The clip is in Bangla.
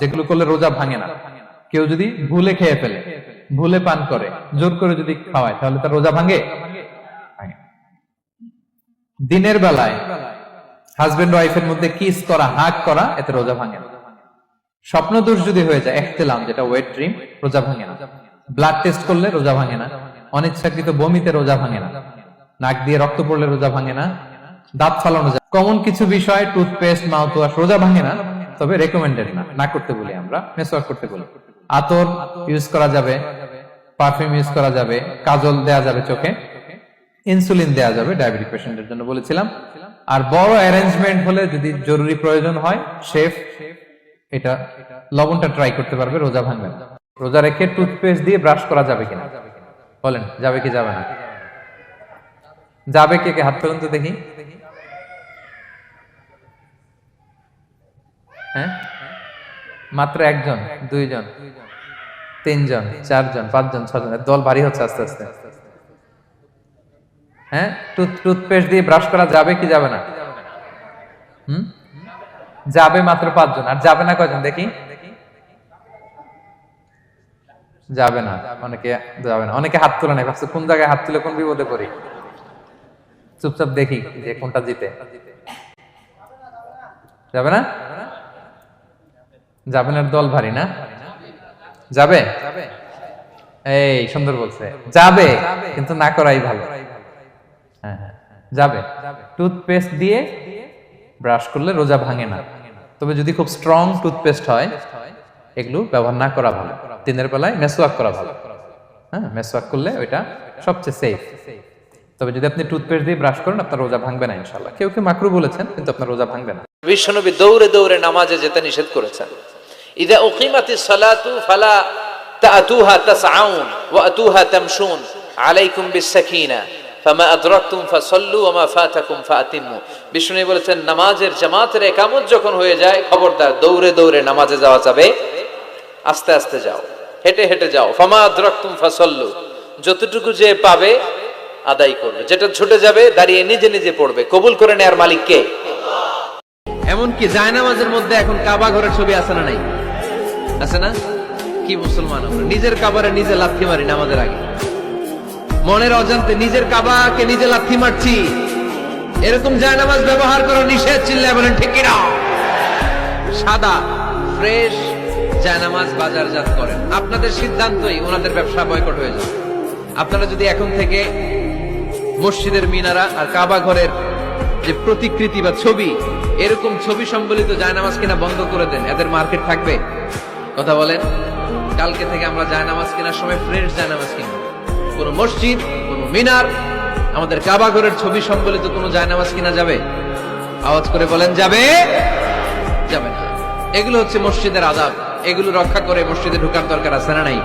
যেগুলো করলে রোজা ভাঙে না। কেউ যদি ভুলে খেয়ে ফেলে, ভুলে পান করে, জোর করে যদি খাওয়ায়, তাহলে তার রোজা ভাঙে? দিনের বেলায় হাজবেন্ড ওয়াইফের মধ্যে কিস করা হাক করা, এতে রোজা ভাঙে না। স্বপ্ন দোষ যদি হয়ে যায় একতেলাম যেটা ওয়েট ড্রিম রোজা ভাঙে না। ব্লাড টেস্ট করলে রোজা ভাঙে না। অনিচ্ছাকৃত বমিতে রোজা ভাঙে না। নাক দিয়ে রক্ত পড়লে রোজা ভাঙে না। দাঁত ফালানো যায়। কমন কিছু বিষয় টুথপেস্ট মাউথ ওয়াশ রোজা ভাঙে না। তবে রেকমেন্ডেড না। না করতে বলি আমরা মেসওয়াক করতে বলি। আতর ইউজ করা যাবে পারফিউম ইউজ করা যাবে, কাজল দেয়া যাবে চোখে ইনসুলিন দেয়া যাবে ডায়াবেটিক পেশেন্টের জন্য বলেছিলাম। আর বড় অ্যারেঞ্জমেন্ট হলে যদি জরুরি প্রয়োজন হয় শেফ এটা লবণটা ট্রাই করতে পারবে, রোজা ভাঙবে রোজা রেখে টুথপেস্ট দিয়ে ব্রাশ করা যাবে কিনা? বলেন, যাবে কি যাবে না? যাবে কে কে? হাত তুলুন তো দেখি। হ্যাঁ? মাত্র একজন, দুইজন, তিনজন, চারজন, পাঁচজন, ছজন দল ভারী হচ্ছে আস্তে আস্তে। হ্যাঁ? টুথ, টুথপেস্ট দিয়ে ব্রাশ করা যাবে কি যাবে না? হুম? যাবে মাত্র পাঁচজন, আর যাবে না কয়জন দেখি? যাবে না, অনেকে যাবে না, অনেকে হাত তুলে নেই ভাবছে কোন জায়গায় হাত তুলে কোন বিপদে পড়ি। চুপচাপ দেখি যে কোনটা জিতে। যাবে না? না দল ভারী না? যাবে? এই, সুন্দর বলছে। যাবে, কিন্তু না করাই ভালো। হ্যাঁ হ্যাঁ যাবে। টুথপেস্ট দিয়ে ব্রাশ করলে রোজা ভাঙে না। তবে যদি খুব স্ট্রং টুথপেস্ট হয়, এগুলো ব্যবহার না করা ভালো। দিনের বেলায় মেসওয়াক করা ভালো। হ্যাঁ মেসওয়াক করলে ওইটা সবচেয়ে সেফ তবে যদি আপনি টুথপেস্ট দিয়ে ব্রাশ করেন, আপনার রোজা ভাঙবে না ইনশাল্লাহ কেউ কেউ মাকরু বলেছেন, কিন্তু আপনার রোজা ভাঙবে না। বিশ্বনবী দৌড়ে দৌড়ে নামাজে যেতে নিষেধ করেছেন। ইদা উকিমাতি সালাতু ফালা তাতুহা তাসআউন ওয়া আতুহা তামশুন আলাইকুম বিসাকিনা ফামা আদরাকতুম ফাসাল্লু ওয়া মা ফাতাকুম ফাতিমু বিষ্ণু বলেছেন, নামাজের জামাতের একামত যখন হয়ে যায়, খবরদার, দৌড়ে দৌড়ে নামাজে যাওয়া যাবে। আস্তে আস্তে যাও, হেঁটে হেঁটে যাও, ফামা আদরাকতুম ফাসাল্লু, যতটুকু যে পাবে আদায় করবে। যেটা ছুটে যাবে, দাঁড়িয়ে নিজে নিজে পড়বে। কবুল করে নেয়ার মালিক কে? এমনকি জায়নামাজের মধ্যে এখন কাবা ঘরের ছবি আছে না নাই? আছে না? কি মুসলমান আমরা? নিজের কাবারে নিজে লাথি মারি না আমাদের আগে। মনের অজান্তে নিজের কাবাকে নিজে লাথি মারছি। এরকম জায়নামাজ ব্যবহার করা নিষেধ চিল্লায় বলেন, ঠিক কিনা? সাদা, ফ্রেশ জায়নামাজ বাজারজাত করেন। আপনাদের সিদ্ধান্তই ওনাদের ব্যবসা বয়কট হয়ে যাবে। আপনারা যদি এখন থেকে মসজিদের মিনারা আর কাবা ঘরের যে প্রতিকৃতি বা ছবি, এরকম ছবি সম্বলিত জায়নামাজ কিনা বন্ধ করে দেন, এদের মার্কেট থাকবে। কথা বলেন কালকে থেকে আমরা জায়নামাজ কেনার সময় ফ্রেশ জায়নামাজ কিনব। কোনো মসজিদ, কোনো মিনার, আমাদের কাবা ঘরের ছবি সম্বলিত কোন জায়নামাজ কিনা যাবে? আওয়াজ করে বলেন, যাবে? যাবে না। এগুলো হচ্ছে মসজিদের আদাব। এগুলো রক্ষা করে মসজিদে ঢুকার দরকার আছে না নাই?